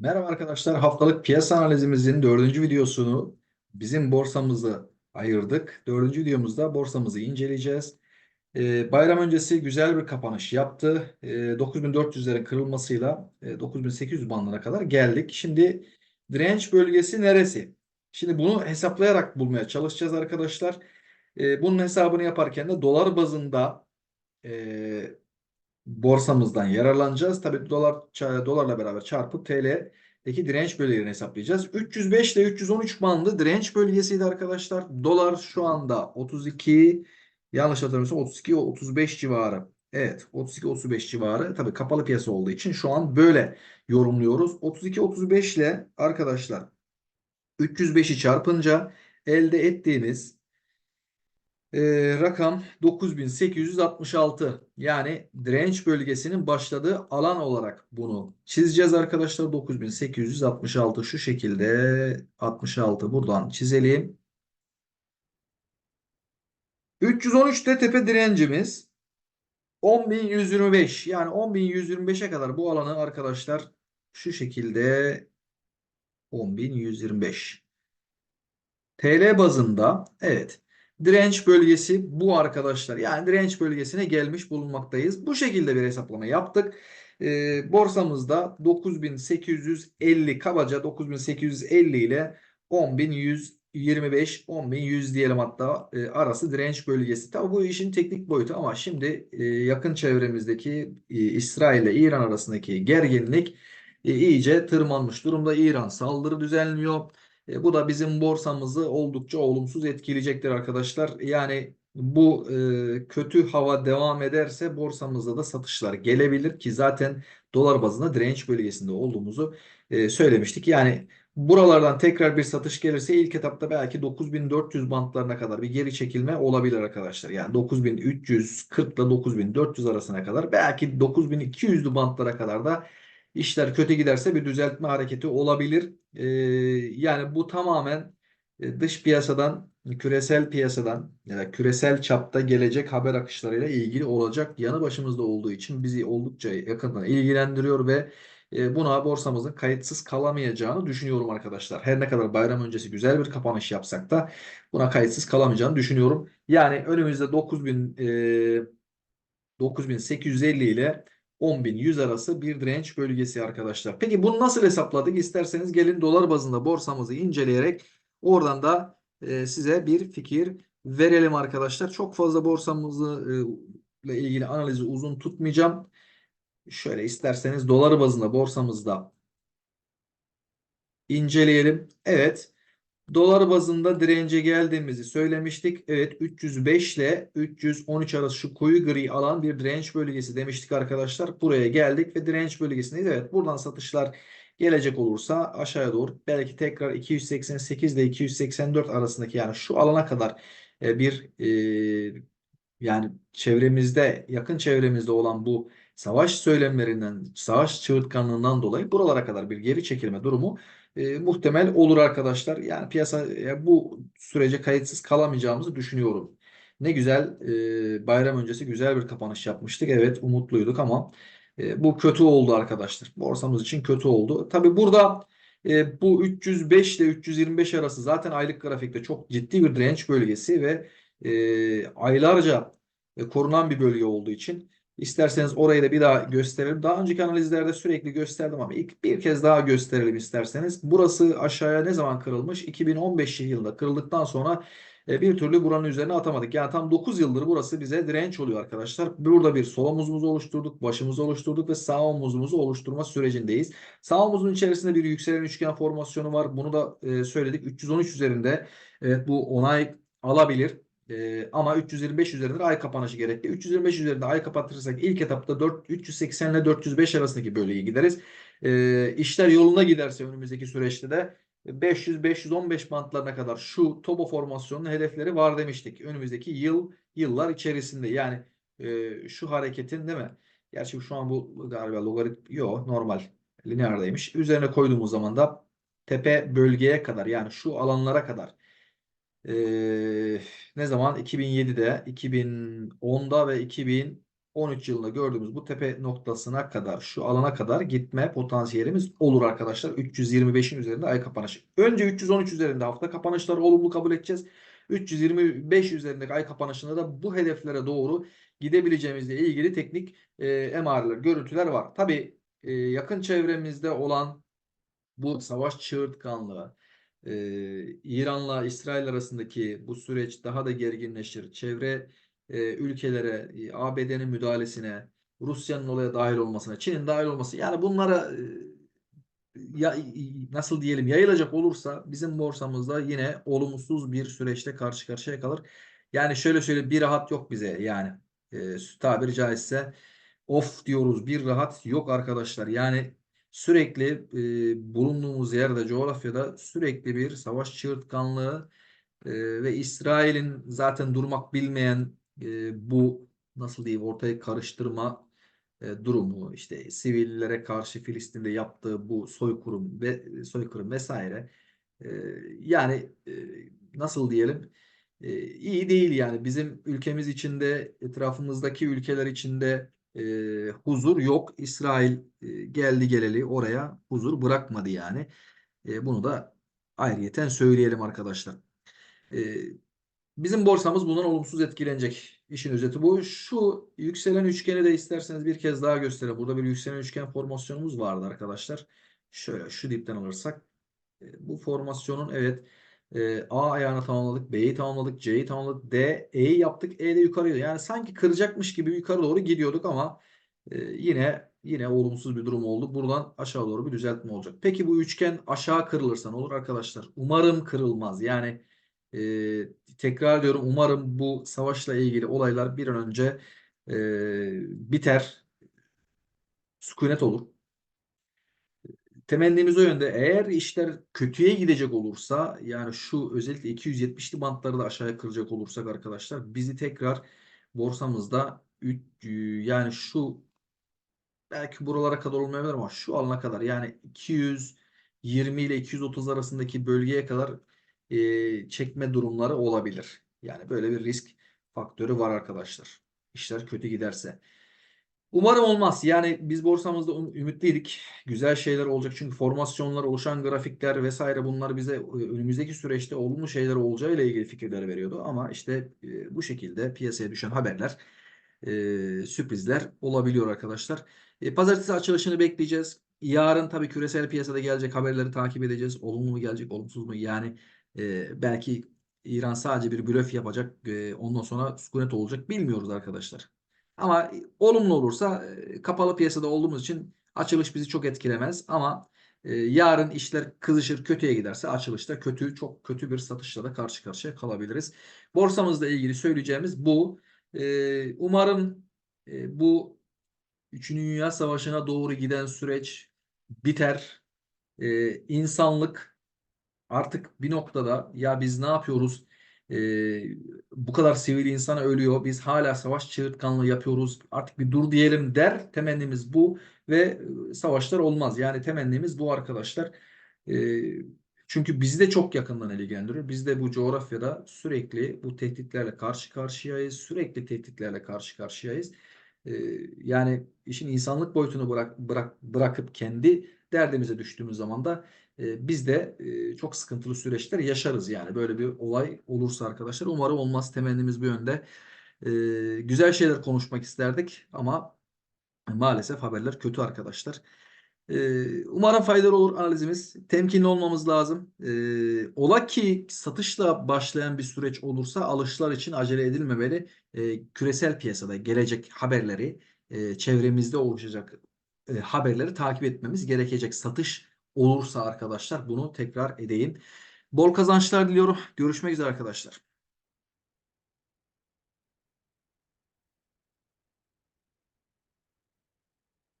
Merhaba arkadaşlar. Haftalık piyasa analizimizin dördüncü videosunu bizim borsamızı ayırdık. Dördüncü videomuzda borsamızı inceleyeceğiz. Ee, bayram öncesi güzel bir kapanış yaptı. Ee, 9400'lerin kırılmasıyla e, 9800 bandına kadar geldik. Şimdi direnç bölgesi neresi? Şimdi bunu hesaplayarak bulmaya çalışacağız arkadaşlar. Ee, bunun hesabını yaparken de dolar bazında e, borsamızdan yararlanacağız. Tabii dolar dolarla beraber çarpıp TL'deki direnç bölgelerini hesaplayacağız. 305 ile 313 bandı direnç bölgesiydi arkadaşlar. Dolar şu anda 32 yanlış hatırlamıyorsam 32 35 civarı. Evet 32 35 civarı. Tabii kapalı piyasa olduğu için şu an böyle yorumluyoruz. 32 35 ile arkadaşlar 305'i çarpınca elde ettiğimiz ee, rakam 9866. Yani direnç bölgesinin başladığı alan olarak bunu çizeceğiz arkadaşlar. 9866 şu şekilde 66 buradan çizelim. 313'te tepe direncimiz 10125. Yani 10125'e kadar bu alanı arkadaşlar şu şekilde 10125. TL bazında evet direnç bölgesi bu arkadaşlar. Yani direnç bölgesine gelmiş bulunmaktayız. Bu şekilde bir hesaplama yaptık. Ee, borsamızda 9850 kabaca 9850 ile 10125 10100 diyelim hatta e, arası direnç bölgesi. Tabii bu işin teknik boyutu ama şimdi e, yakın çevremizdeki e, İsrail ile İran arasındaki gerginlik e, iyice tırmanmış durumda. İran saldırı düzenliyor. E, bu da bizim borsamızı oldukça olumsuz etkileyecektir arkadaşlar. Yani bu e, kötü hava devam ederse borsamızda da satışlar gelebilir ki zaten dolar bazında direnç bölgesinde olduğumuzu e, söylemiştik. Yani buralardan tekrar bir satış gelirse ilk etapta belki 9400 bantlarına kadar bir geri çekilme olabilir arkadaşlar. Yani 9340 ile 9400 arasına kadar belki 9200'lü bantlara kadar da İşler kötü giderse bir düzeltme hareketi olabilir. Ee, yani bu tamamen e, dış piyasadan, küresel piyasadan ya da küresel çapta gelecek haber akışlarıyla ilgili olacak yanı başımızda olduğu için bizi oldukça yakından ilgilendiriyor ve e, buna borsamızın kayıtsız kalamayacağını düşünüyorum arkadaşlar. Her ne kadar bayram öncesi güzel bir kapanış yapsak da buna kayıtsız kalamayacağını düşünüyorum. Yani önümüzde 9000 e, 9850 ile 10.100 arası bir direnç bölgesi arkadaşlar. Peki bunu nasıl hesapladık? İsterseniz gelin dolar bazında borsamızı inceleyerek oradan da e, size bir fikir verelim arkadaşlar. Çok fazla borsamızı e, ilgili analizi uzun tutmayacağım. Şöyle isterseniz dolar bazında borsamızda inceleyelim. Evet. Dolar bazında dirence geldiğimizi söylemiştik. Evet 305 ile 313 arası şu koyu gri alan bir direnç bölgesi demiştik arkadaşlar. Buraya geldik ve direnç bölgesindeyiz. Evet buradan satışlar gelecek olursa aşağıya doğru belki tekrar 288 ile 284 arasındaki yani şu alana kadar e, bir e, yani çevremizde yakın çevremizde olan bu savaş söylemlerinden savaş çığırtkanlığından dolayı buralara kadar bir geri çekilme durumu e, muhtemel olur arkadaşlar. Yani piyasa bu sürece kayıtsız kalamayacağımızı düşünüyorum. Ne güzel e, bayram öncesi güzel bir kapanış yapmıştık. Evet umutluyduk ama e, bu kötü oldu arkadaşlar. Borsamız için kötü oldu. Tabi burada e, bu 305 ile 325 arası zaten aylık grafikte çok ciddi bir direnç bölgesi ve e, aylarca e, korunan bir bölge olduğu için İsterseniz orayı da bir daha gösterelim. Daha önceki analizlerde sürekli gösterdim ama ilk bir kez daha gösterelim isterseniz. Burası aşağıya ne zaman kırılmış? 2015 yılında kırıldıktan sonra e, bir türlü buranın üzerine atamadık. Yani tam 9 yıldır burası bize direnç oluyor arkadaşlar. Burada bir sol omuzumuzu oluşturduk, başımızı oluşturduk ve sağ omuzumuzu oluşturma sürecindeyiz. Sağ omuzun içerisinde bir yükselen üçgen formasyonu var. Bunu da e, söyledik. 313 üzerinde evet, bu onay alabilir. Ee, ama 325 üzerinde ay kapanışı gerekli. 325 üzerinde ay kapatırsak ilk etapta 4, 380 ile 405 arasındaki bölgeye gideriz. Ee, işler yoluna giderse önümüzdeki süreçte de 500-515 bantlarına kadar şu TOBO formasyonunun hedefleri var demiştik. Önümüzdeki yıl yıllar içerisinde yani e, şu hareketin değil mi? Gerçi şu an bu galiba logarit yok normal lineerdeymiş. Üzerine koyduğumuz zaman da tepe bölgeye kadar yani şu alanlara kadar ee, ne zaman? 2007'de, 2010'da ve 2013 2013 yılında gördüğümüz bu tepe noktasına kadar şu alana kadar gitme potansiyelimiz olur arkadaşlar. 325'in üzerinde ay kapanışı. Önce 313 üzerinde hafta kapanışları olumlu kabul edeceğiz. 325 üzerindeki ay kapanışında da bu hedeflere doğru gidebileceğimizle ilgili teknik e, emareler, görüntüler var. Tabii e, yakın çevremizde olan bu savaş çığırtkanlığı, e, İran'la İsrail arasındaki bu süreç daha da gerginleşir. Çevre e, ülkelere, e, ABD'nin müdahalesine, Rusya'nın olaya dahil olmasına, Çin'in dahil olması yani bunlara e, ya, nasıl diyelim yayılacak olursa bizim borsamızda yine olumsuz bir süreçte karşı karşıya kalır. Yani şöyle söyleyeyim bir rahat yok bize yani e, tabiri caizse of diyoruz bir rahat yok arkadaşlar. Yani sürekli e, bulunduğumuz yerde coğrafyada sürekli bir savaş çığırtkanlığı e, ve İsrail'in zaten durmak bilmeyen e, bu nasıl diyeyim ortaya karıştırma e, durumu işte sivillere karşı Filistin'de yaptığı bu soykırım ve soykırım vesaire e, yani e, nasıl diyelim e, iyi değil yani. Bizim ülkemiz içinde etrafımızdaki ülkeler içinde e, huzur yok. İsrail e, geldi geleli oraya huzur bırakmadı yani. E, bunu da ayrıyeten söyleyelim arkadaşlar. E, bizim borsamız bundan olumsuz etkilenecek. İşin özeti bu. Şu yükselen üçgeni de isterseniz bir kez daha göstereyim. Burada bir yükselen üçgen formasyonumuz vardı arkadaşlar. Şöyle şu dipten alırsak e, bu formasyonun evet e, A ayağını tamamladık, B'yi tamamladık, C'yi tamamladık, D, E'yi yaptık, E de yukarıya. Yani sanki kıracakmış gibi yukarı doğru gidiyorduk ama e, yine yine olumsuz bir durum oldu. Buradan aşağı doğru bir düzeltme olacak. Peki bu üçgen aşağı kırılırsa ne olur arkadaşlar? Umarım kırılmaz. Yani e, tekrar diyorum umarım bu savaşla ilgili olaylar bir an önce e, biter. Sükunet olur. Temennimiz o yönde. Eğer işler kötüye gidecek olursa yani şu özellikle 270'li bantları da aşağıya kıracak olursak arkadaşlar bizi tekrar borsamızda yani şu belki buralara kadar olmayabilir ama şu alana kadar yani 220 ile 230 arasındaki bölgeye kadar e, çekme durumları olabilir. Yani böyle bir risk faktörü var arkadaşlar. İşler kötü giderse. Umarım olmaz. Yani biz borsamızda um- ümitliydik. Güzel şeyler olacak. Çünkü formasyonlar, oluşan grafikler vesaire bunlar bize e, önümüzdeki süreçte olumlu şeyler olacağı ile ilgili fikirler veriyordu. Ama işte e, bu şekilde piyasaya düşen haberler, e, sürprizler olabiliyor arkadaşlar. Pazartesi açılışını bekleyeceğiz. Yarın tabii küresel piyasada gelecek haberleri takip edeceğiz. Olumlu mu gelecek, olumsuz mu? Yani belki İran sadece bir blöf yapacak. Ondan sonra sükunet olacak. Bilmiyoruz arkadaşlar. Ama olumlu olursa kapalı piyasada olduğumuz için açılış bizi çok etkilemez. Ama yarın işler kızışır, kötüye giderse açılışta kötü, çok kötü bir satışla da karşı karşıya kalabiliriz. Borsamızla ilgili söyleyeceğimiz bu. Umarım bu Üçüncü Dünya Savaşı'na doğru giden süreç biter. İnsanlık artık bir noktada ya biz ne yapıyoruz? Ee, bu kadar sivil insan ölüyor. Biz hala savaş çığırtkanlığı yapıyoruz. Artık bir dur diyelim der. Temennimiz bu ve e, savaşlar olmaz. Yani temennimiz bu arkadaşlar. Ee, çünkü bizi de çok yakından ilgilendiriyor. Biz de bu coğrafyada sürekli bu tehditlerle karşı karşıyayız. Sürekli tehditlerle karşı karşıyayız. Ee, yani işin insanlık boyutunu bırak, bırak, bırakıp kendi derdimize düştüğümüz zaman da biz de çok sıkıntılı süreçler yaşarız yani böyle bir olay olursa arkadaşlar. Umarım olmaz temennimiz bu yönde. Güzel şeyler konuşmak isterdik ama maalesef haberler kötü arkadaşlar. Umarım faydalı olur analizimiz. Temkinli olmamız lazım. E, ola ki satışla başlayan bir süreç olursa alışlar için acele edilmemeli. Küresel piyasada gelecek haberleri, çevremizde oluşacak haberleri takip etmemiz gerekecek. Satış olursa arkadaşlar bunu tekrar edeyim. Bol kazançlar diliyorum. Görüşmek üzere arkadaşlar.